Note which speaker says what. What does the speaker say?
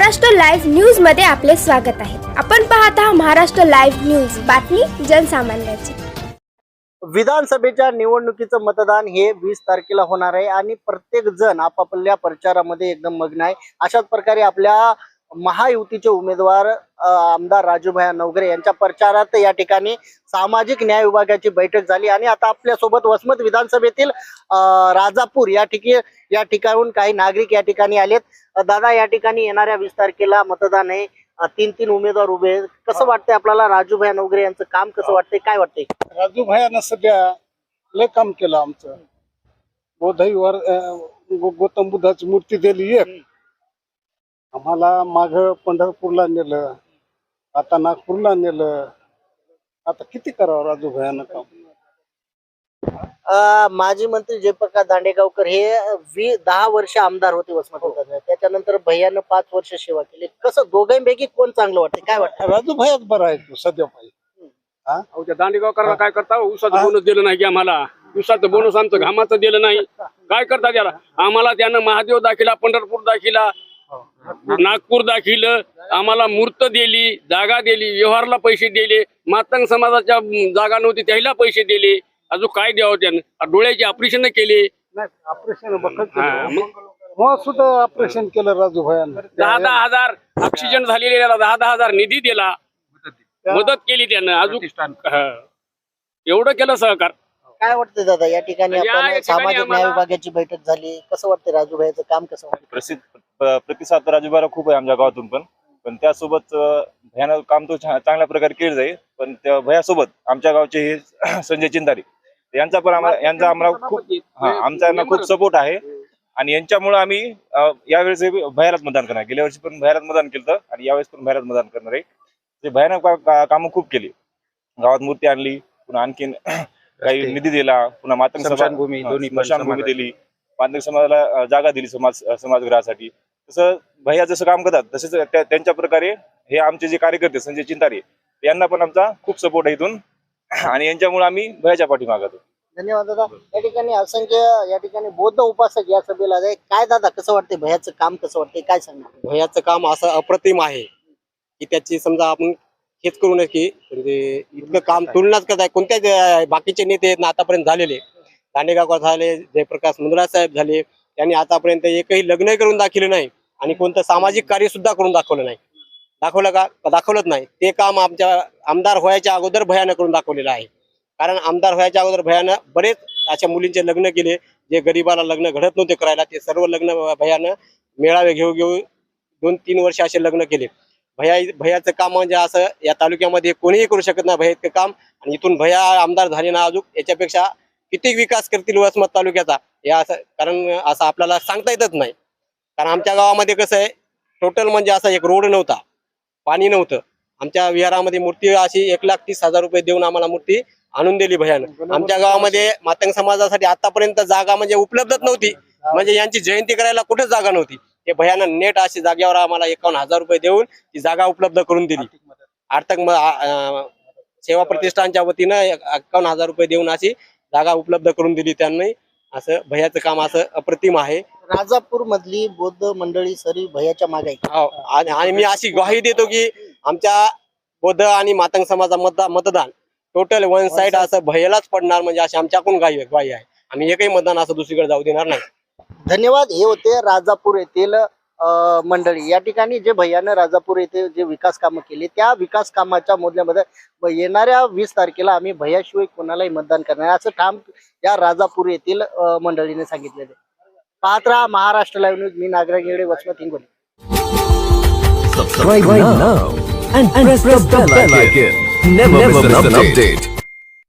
Speaker 1: Maharashtra live न्यूजमध्ये आपले स्वागत आहे. आपण पाहत आहात महाराष्ट्र लाईव्ह न्यूज. बातमी जनसामान्याची.
Speaker 2: विधानसभेच्या निवडणुकीचं मतदान हे वीस तारखेला होणार आहे आणि प्रत्येक जण आपापल्या प्रचारामध्ये एकदम मग्न आहे. अशाच प्रकारे आपल्या महायुतीचे उमेदवार आमदार राजूभाई नवगरे यांच्या प्रचारात या ठिकाणी सामाजिक न्याय विभागाची बैठक झाली. आणि आता आपल्यासोबत वसमत विधानसभेतील राजापूर या ठिकाणी या ठिकाणून काही नागरिक या ठिकाणी आलेत. दादा या ठिकाणी येणाऱ्या वीस तारखेला मतदान आहे. तीन तीन उमेदवार उभे आहेत. कसं वाटतंय आपल्याला राजूभाई नवगरे यांचं काम कसं वाटतंय? काय वाटतंय?
Speaker 3: राजू भायानं सध्या लय काम केलं आमचं. बोधाईवर गौतम बुद्धाची मूर्ती दिली एक. आम्हाला माग पंढरपूरला नेलं आता नागपूरला नेलं. आता किती करावं राजू भयानं काम?
Speaker 2: अ, माजी मंत्री जयप्रकाश दांडेगावकर हे वी दहा वर्ष आमदार होते वसमत विधानसभेत. त्याच्यानंतर भैयानं पाच वर्ष सेवा केली. कसं दोघांपैकी कोण चांगलं वाटतं? काय वाटतं?
Speaker 3: राजू भयाच बरा आहे तू सध्या पाहिजे
Speaker 4: अहो त्या दांडेगावकरांना काय करता? ऊसाचं बोनस दिलं नाही की आम्हाला. ऊसाचं बोनस आमचं घामाचं दिलं नाही. काय करता त्याला? आम्हाला त्यानं महादेव दाखिला पंढरपूर दाखिला नागपूर दाखिलं आम्हाला मूर्त दिली जागा दिली व्यवहारला पैसे दिले मातंग समाजाच्या जागा नव्हती त्याला पैसे दिले. अजून काय द्यावं त्यानं? डोळ्याची ऑपरेशन केले.
Speaker 3: नाही ऑपरेशन
Speaker 4: हा,
Speaker 3: सुद्धा ऑपरेशन केलं राजू भयानं
Speaker 4: दहा दहा हजार ऑक्सिजन झालेले दहा दहा हजार निधी दिला. मदत केली त्यानं. अजून हा. एवढं केलं सहकार.
Speaker 2: काय वाटतं दादा या ठिकाणी आपण सामाजिक न्याय विभागाची बैठक झाली. कसं वाटतं राजूभाईचं काम कसं वाटतं
Speaker 5: प्रसिद्ध प्रतिसाद तर राजूबारा खूप आहे आमच्या गावातून पण. पण त्यासोबत अं, भयानक काम तो चांगल्या प्रकारे केलं जाईल. पण त्या भयासोबत आमच्या गावचे हे संजय चिंदारी यांचा पण आम्हाला यांचा आम्हाला खूप हा आमचा यांना खूप सपोर्ट आहे. आणि यांच्यामुळे आम्ही यावेळेस भयालाच मतदान करणार. गेल्या वर्षी पण भयालाच मतदान केलं आणि यावेळेस पण भयालाच मतदान करणार आहे. ते भयानक कामं खूप केली. गावात मूर्ती आणली पुन्हा आणखीन काही निधी दिला पुन्हा मातंग समाज
Speaker 6: स्मशानभूमी,
Speaker 5: हा,
Speaker 6: दोन्ही
Speaker 5: स्मशानभूमी. दिली. मातंग समाजाला जागा दिली समाज समाजगृहासाठी. तसं भैया जसं काम करतात तसेच त्या- त्यांच्या प्रकारे हे आमचे जे कार्यकर्ते संजय चिंतारे यांना पण आमचा खूप सपोर्ट आहे इथून. आणि यांच्यामुळे आम्ही भयाच्या पाठीमागं आहोत.
Speaker 2: धन्यवाद दादा. या ठिकाणी असंख्य या ठिकाणी बौद्ध उपासक या सभेला आहे काय दादा कसं वाटतंय? भैयाचं काम कसं वाटतंय? काय सांगणार?
Speaker 6: भयाचं काम असं अप्रतिम आहे की त्याची समजा आपण हेच करू नये की म्हणजे इतकं काम तुलनाच करत आहे कोणत्याच अं, बाकीचे नेते आहेत ना आतापर्यंत झालेले. दांडेगावकर झाले जयप्रकाश मुंद्रा साहेब झाले. त्यांनी आतापर्यंत एकही लग्न करून दाखवलं नाही. आणि कोणतं सामाजिक कार्य सुद्धा करून दाखवलं नाही. दाखवलं का? दाखवलंच नाही. ते काम आमच्या आमदार व्हायच्या अगोदर भयानं करून दाखवलेलं आहे. कारण आमदार व्हायच्या अगोदर भयानं बरेच अशा मुलींचे लग्न केले जे गरिबाला लग्न घडत नव्हते करायला. ते सर्व लग्न भयानं मेळावे घेऊ घेऊ दोन तीन वर्ष असे लग्न केले. भया भयाचं काम म्हणजे असं या तालुक्यामध्ये कोणीही करू शकत नाही भया इतकं काम. आणि इथून भया आमदार झाले ना अजून याच्यापेक्षा किती विकास करतील वसमत तालुक्याचा? या असं कारण असं आपल्याला सांगता येतच नाही. कारण आमच्या गावामध्ये कसं आहे टोटल म्हणजे असा एक रोड नव्हता. पाणी नव्हतं. आमच्या विहारामध्ये मूर्ती अशी एक लाख तीस हजार रुपये देऊन आम्हाला मूर्ती आणून दिली भयानं. आमच्या गावामध्ये मातंग समाजासाठी आतापर्यंत जागा म्हणजे उपलब्धच नव्हती. म्हणजे यांची जयंती करायला कुठेच जागा नव्हती. ते भयानं नेट अशी जागेवर आम्हाला एकावन्न हजार रुपये देऊन ती जागा उपलब्ध करून दिली. आर्थिक सेवा प्रतिष्ठानच्या वतीनं एकावन्न हजार रुपये देऊन अशी जागा उपलब्ध करून दिली त्यांनी. असं भयाचं काम असं अप्रतिम आहे.
Speaker 2: राजापूर मधली बौद्ध मंडळी सरी भैयाच्या मागे आहे.
Speaker 6: हो, आणि आणि मी अशी ग्वाही देतो की आमच्या बौद्ध आणि मातंग समाजा मतदा मतदान टोटल वन साइड असं भयलाच पडणार म्हणजे अशी आमच्याकडून ग्वाही ग्वाही आहे. आम्ही एकही मतदान असं दुसरीकडे जाऊ देणार नाही.
Speaker 2: धन्यवाद. हे होते राजापूर येथील मंडळी या ठिकाणी जे भैयानं राजापूर येथे जे विकास कामं केली त्या विकास कामाच्या मोदल्यामध्ये येणाऱ्या वीस तारखेला आम्ही भैयाशिवाय कोणालाही मतदान करणार असं ठाम या राजापूर येथील मंडळीने सांगितलेले पाहत राहा महाराष्ट्र लाईव्ह न्यूज. मी नागराज येडे वसमत हिंगोली.